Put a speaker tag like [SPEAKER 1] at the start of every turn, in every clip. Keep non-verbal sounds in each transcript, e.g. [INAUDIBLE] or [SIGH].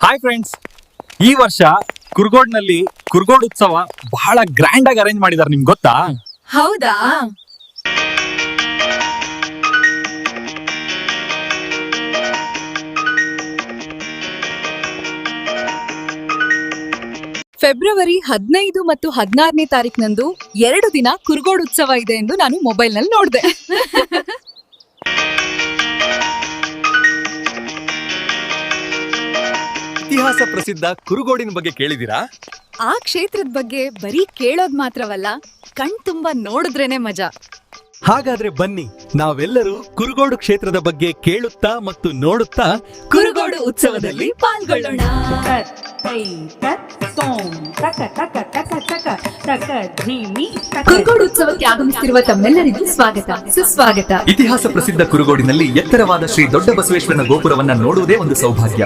[SPEAKER 1] Hi friends ಈ ವರ್ಷ ಕುರ್ಗೋಡ್ನಲ್ಲಿ ಕುರ್ಗೋಡ್ ಉತ್ಸವ ಬಹಳ ಗ್ರ್ಯಾಂಡ್ ಆಗಿ ಅರೇಂಜ್ ಮಾಡಿದ್ದಾರೆ ನಿಮ್ಗೆ ಗೊತ್ತಾ?
[SPEAKER 2] ಹೌದಾ? ಫೆಬ್ರವರಿ ಹದಿನೈದು ಮತ್ತು ಹದಿನಾರನೇ ತಾರೀಕಿನಂದು ಎರಡು ದಿನ ಕುರ್ಗೋಡ್ ಉತ್ಸವ ಇದೆ ಎಂದು ನಾನು ಮೊಬೈಲ್ನಲ್ಲಿ ನೋಡಿದೆ. [LAUGHS]
[SPEAKER 1] ಇತಿಹಾಸ ಪ್ರಸಿದ್ಧ ಕುರುಗೋಡಿನ ಬಗ್ಗೆ ಕೇಳಿದಿರಾ
[SPEAKER 2] ಆ ಕ್ಷೇತ್ರದ ಬಗ್ಗೆ ಬರೀ ಕೇಳೋದ್ ಮಾತ್ರವಲ್ಲ ಕಣ್ ತುಂಬಾ ನೋಡಿದ್ರೇನೆ ಮಜಾ.
[SPEAKER 1] ಹಾಗಾದ್ರೆ ಬನ್ನಿ ನಾವೆಲ್ಲರೂ ಕುರುಗೋಡು ಕ್ಷೇತ್ರದ ಬಗ್ಗೆ ಕೇಳುತ್ತಾ ಮತ್ತು ನೋಡುತ್ತಾ
[SPEAKER 2] ಕುರುಗೋಡು ಉತ್ಸವದಲ್ಲಿ ಪಾಲ್ಗೊಳ್ಳೋಣ.
[SPEAKER 3] ತೈ ತತ್ ತಕ ತಕ ತಕ ತಕ ತಕ ಧೀಮಿ ತಕ
[SPEAKER 2] ಕುರುಗೋಡು ಉತ್ಸವಕ್ಕೆ ಆಗಮಿಸುತ್ತಿರುವ ತಮ್ಮೆಲ್ಲರಿಗೂ ಸ್ವಾಗತ ಸುಸ್ವಾಗತ.
[SPEAKER 4] ಇತಿಹಾಸ ಪ್ರಸಿದ್ಧ ಕುರುಗೋಡಿನಲ್ಲಿ ಎತ್ತರವಾದ ಶ್ರೀ ದೊಡ್ಡ ಬಸವೇಶ್ವರನ ಗೋಪುರವನ್ನ ನೋಡುವುದೇ ಒಂದು ಸೌಭಾಗ್ಯ.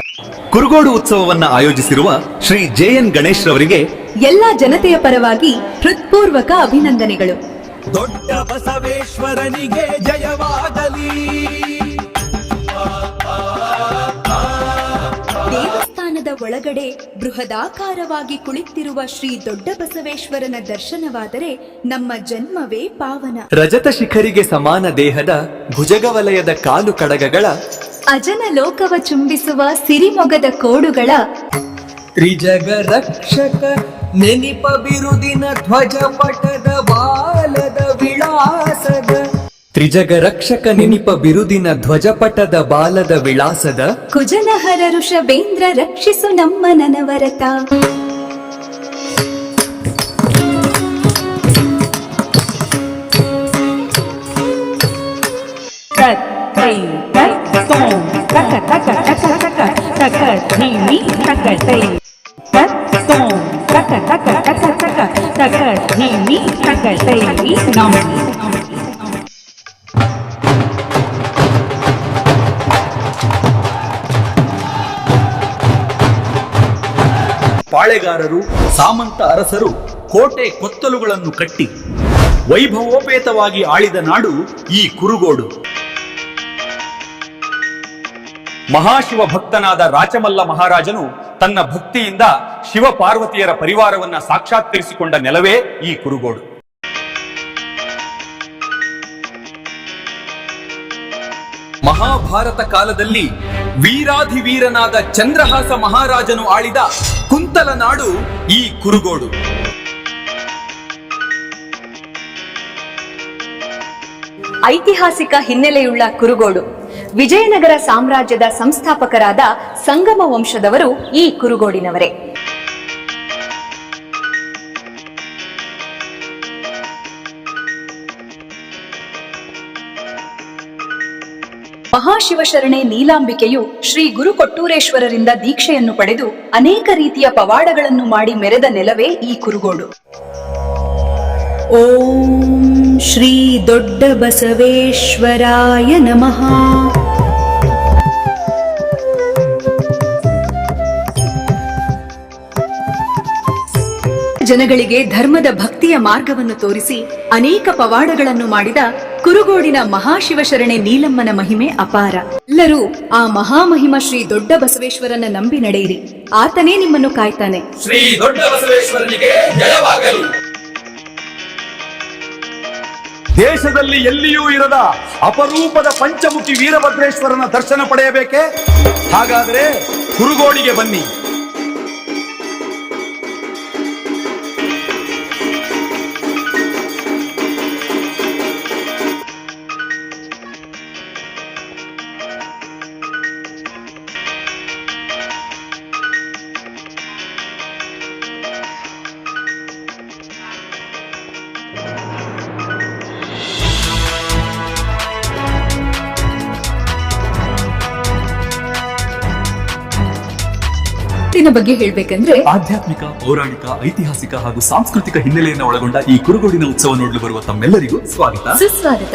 [SPEAKER 4] ಕುರುಗೋಡು ಉತ್ಸವವನ್ನ ಆಯೋಜಿಸಿರುವ ಶ್ರೀ ಜೆ ಎನ್ ಗಣೇಶ್ ರವರಿಗೆ
[SPEAKER 2] ಎಲ್ಲಾ ಜನತೆಯ ಪರವಾಗಿ ಹೃತ್ಪೂರ್ವಕ ಅಭಿನಂದನೆಗಳು.
[SPEAKER 5] ದೊಡ್ಡ ಬಸವೇಶ್ವರನಿಗೆ ಜಯವಾಗಲಿ.
[SPEAKER 6] ದೇವಸ್ಥಾನದ ಒಳಗಡೆ ಬೃಹದಾಕಾರವಾಗಿ ಕುಳಿತಿರುವ ಶ್ರೀ ದೊಡ್ಡ ಬಸವೇಶ್ವರನ ದರ್ಶನವಾದರೆ ನಮ್ಮ ಜನ್ಮವೇ ಪಾವನ.
[SPEAKER 4] ರಜತ ಶಿಖರಿಗೆ ಸಮಾನ ದೇಹದ ಭುಜಗವಲಯದ ಕಾಲು ಕಡಗಗಳ
[SPEAKER 6] ಅಜನ ಲೋಕವ ಚುಂಬಿಸುವ ಸಿರಿಮೊಗದ ಕೋಡುಗಳ
[SPEAKER 5] ತ್ರಿಜಗ ರಕ್ಷಕ ನೆನಿಪ ಬಿರುದಿನ ಧ್ವಜ ಪಟದ ಬಾಲದ ವಿಳಾಸದ.
[SPEAKER 4] ತ್ರಿಜಗ ರಕ್ಷಕ ನೆನಿಪ ಬಿರುದಿನ ಧ್ವಜಪಟದ ಬಾಲದ ವಿಳಾಸದ.
[SPEAKER 6] ಕುಜಲಹರ ಋಷಭೇಂದ್ರ ರಕ್ಷಿಸು ನಮ್ಮ ನನವರತ.
[SPEAKER 4] ಪಾಳೆಗಾರರು, ಸಾಮಂತ ಅರಸರು ಕೋಟೆ ಕೊತ್ತಲುಗಳನ್ನು ಕಟ್ಟಿ ವೈಭವೋಪೇತವಾಗಿ ಆಳಿದ ನಾಡು ಈ ಕುರುಗೋಡು. ಮಹಾಶಿವ ಭಕ್ತನಾದ ರಾಚಮಲ್ಲ ಮಹಾರಾಜನು ತನ್ನ ಭಕ್ತಿಯಿಂದ ಶಿವ ಪಾರ್ವತಿಯರ ಪರಿವಾರವನ್ನ ಸಾಕ್ಷಾತ್ಕರಿಸಿಕೊಂಡ ನೆಲವೇ ಈ ಕುರುಗೋಡು. ಮಹಾಭಾರತ ಕಾಲದಲ್ಲಿ ವೀರಾಧಿವೀರನಾದ ಚಂದ್ರಹಾಸ ಮಹಾರಾಜನು ಆಳಿದ ಕುಂತಲ ನಾಡು ಈ ಕುರುಗೋಡು.
[SPEAKER 6] ಐತಿಹಾಸಿಕ ಹಿನ್ನೆಲೆಯುಳ್ಳ ಕುರುಗೋಡು. ವಿಜಯನಗರ ಸಾಮ್ರಾಜ್ಯದ ಸಂಸ್ಥಾಪಕರಾದ ಸಂಗಮ ವಂಶದವರು ಈ ಕುರುಗೋಡಿನವರೇ. ಮಹಾಶಿವಶರಣೆ ನೀಲಾಂಬಿಕೆಯು ಶ್ರೀ ಗುರು ಕೊಟ್ಟೂರೇಶ್ವರರಿಂದ ದೀಕ್ಷೆಯನ್ನು ಪಡೆದು ಅನೇಕ ರೀತಿಯ ಪವಾಡಗಳನ್ನು ಮಾಡಿ ಮೆರೆದ ನೆಲವೇ ಈ ಕುರುಗೋಡು. ಓಂ ಶ್ರೀ ದೊಡ್ಡ ಬಸವೇಶ್ವರಾಯ ನಮಃ. ಜನಗಳಿಗೆ ಧರ್ಮದ ಭಕ್ತಿಯ ಮಾರ್ಗವನ್ನು ತೋರಿಸಿ ಅನೇಕ ಪವಾಡಗಳನ್ನು ಮಾಡಿದ ಕುರುಗೋಡಿನ ಮಹಾಶಿವಶರಣೆ ನೀಲಮ್ಮನ ಮಹಿಮೆ ಅಪಾರ. ಎಲ್ಲರೂ ಆ ಮಹಾಮಹಿಮ ಶ್ರೀ ದೊಡ್ಡ ಬಸವೇಶ್ವರನ ನಂಬಿ ನಡೆಯಿರಿ. ಆತನೇ ನಿಮ್ಮನ್ನು ಕಾಯ್ತಾನೆ.
[SPEAKER 4] ಶ್ರೀ ದೊಡ್ಡ ಬಸವೇಶ್ವರನಿಗೆ ಜಯವಾಗಲಿ. ದೇಶದಲ್ಲಿ ಎಲ್ಲಿಯೂ ಇರದ ಅಪರೂಪದ ಪಂಚಮುಖಿ ವೀರಭದ್ರೇಶ್ವರನ ದರ್ಶನ ಪಡೆಯಬೇಕೆ? ಹಾಗಾದರೆ ಕುರುಗೋಡಿಗೆ ಬನ್ನಿ.
[SPEAKER 2] ದಿನ ಬಗ್ಗೆ ಹೇಳ್ಬೇಕಂದ್ರೆ
[SPEAKER 4] ಆಧ್ಯಾತ್ಮಿಕ ಪೌರಾಣಿಕ ಐತಿಹಾಸಿಕ ಹಾಗೂ ಸಾಂಸ್ಕೃತಿಕ ಹಿನ್ನೆಲೆಯನ್ನು ಒಳಗೊಂಡ ಈ ಕುರುಗೋಡಿನ ಉತ್ಸವ ನೋಡಲು ಬರುವ ತಮ್ಮೆಲ್ಲರಿಗೂ ಸ್ವಾಗತ.
[SPEAKER 2] ಸುಸ್ವಾಗತ.